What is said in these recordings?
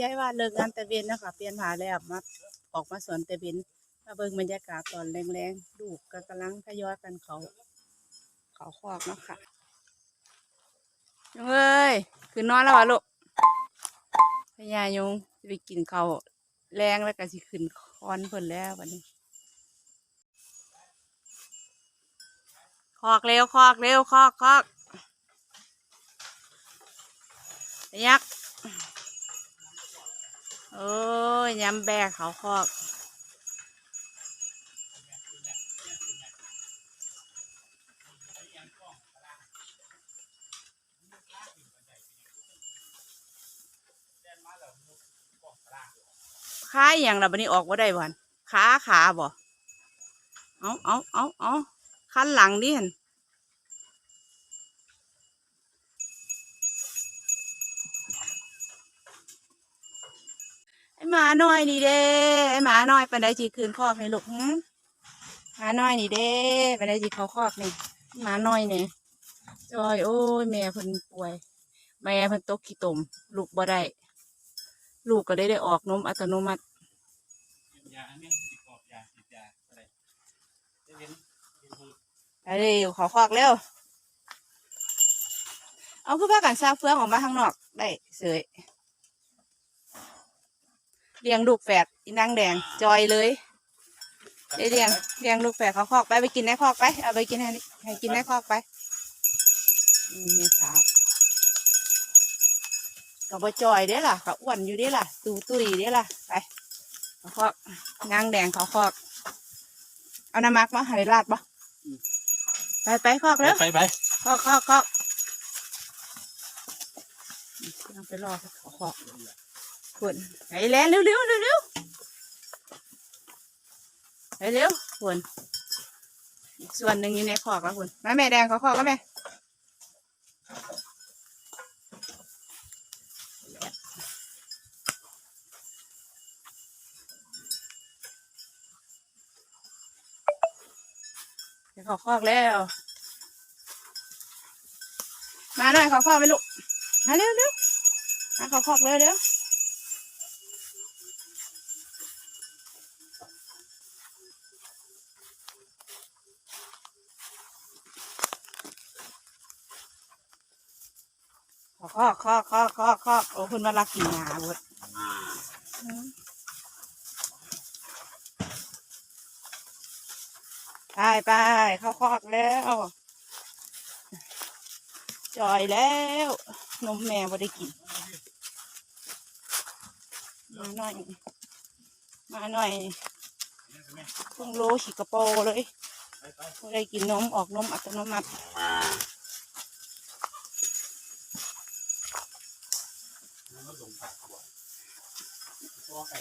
ย้ายว่าเลิกงานแต่เวนนะคะ เปลี่ยนผาแล้วมาออกมาสวนแต่เวนมาเบิ่งบรรยากาศตอนแรงๆลูกก็กำลังทยอยกันเขาเขาคอกเนาะค่ะยุงเอ้ยคือนอนแล้ววะลูกพญายงจะไปกินเขาแรงแล้วก็สิขึ้นคอนเพิ่นแล้ววันนี้คอกเร็วคอกเร็วคอกคอกยักษ์ โอ้ยยำแบกเขาคอกขาอย่างเราบันนี้ออกว่าได้บ่นขาขาบ่เอาเอาเอาเอาคันหลังดิเห็น หมาน้อยนี่เด้หมาน้อยปันไดจีคืนคอกนี่ลูกหมาน้อยนี่เด้ปันไดจีเขาคอกนี่หมาน้อยนี่จอยโอ้ยแม่เพิ่นป่วย แม่เพิ่นตกขี้ตมลูกบ่ได้ลูกก็ได้ได้ออกนมอัตโนมัติยาเนี่ยติดกอบยาติดยาอะไรจะเว้นเว้นหูไปเร็วเขาคอกเร็วเอาคือพากันซาเฟืองออกมาข้างนอกได้เสย เลี้ยงลูกแฝดอีนางแดงจอยเลยได้เลี้ยงเลี้ยงลูกแฝดเขาคอกไปไปกินในคอกไปเอาไปกินให้ให้กินในคอกไปนี่แม่สาวก็บ่จอยเด้ล่ะก็อ้วนอยู่เด้ล่ะ ตูตุยเด้ล่ะไปเขาคอกนางแดงเขาคอก เอาน้ำมักมาให้ลาดบ่ไปไปคอกไปแล้วไปไปคอกคอกคอกยังไปรอเขาคอก คุณไปแล้วเร็วเร็วเร็วเร็วไปเร็วคุณอีกส่วนหนึ่งอยู่ในคอกแล้วคุณมาแม่แดงเขาคอกก็แม่เขาคอกแล้ว มาหน่อยเขาคอกไปลูก มาเร็วเร็วมาเขาคอกเร็วเร็ว คอกคอกคอกคอกคอกโอ้คุณมาลักกินหาบดไปไปเข้าคอกแล้ว จอยแล้ว นมแม่บ่ได้กิน มาหน่อย มาหน่อยเพิ่งโลฉีกกระโปเลยบ่ได้กินนมออกนมอัตโนมัติ ตัว ไก่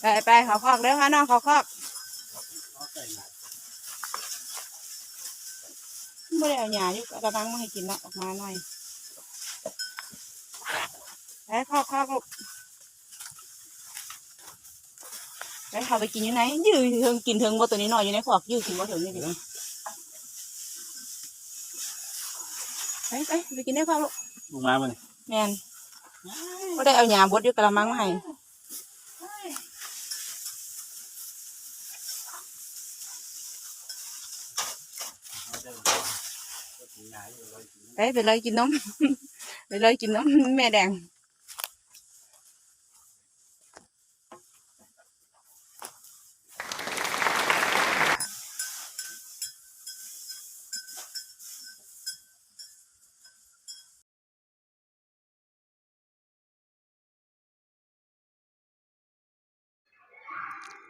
ไปไปเขาคอกแล้วค่ะน้องเขาคอกตัวไก่หนาไม่ได้เอาหยาอยู่กระมังมาให้กินแล้วออกมาหน่อยไปคอกคอกลูกไปเขาไปกินอยู่ไหนยืดเถิงกินเถิงบ่ตัวนี้หน่อยอยู่ในขอกยืดกินบ่เถิงนี่ดิไปไปไปกินในขอกลูกลงมาบ่เนี่ยแมนก็ได้เอาหยาบดอยู่กระมังมาให้ ไปไปเลยกินนมไปเลยกินนมแม่แดง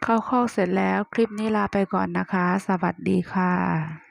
เข้าข้อเสร็จแล้วคลิปนี้ลาไปก่อนนะคะ สวัสดีค่ะ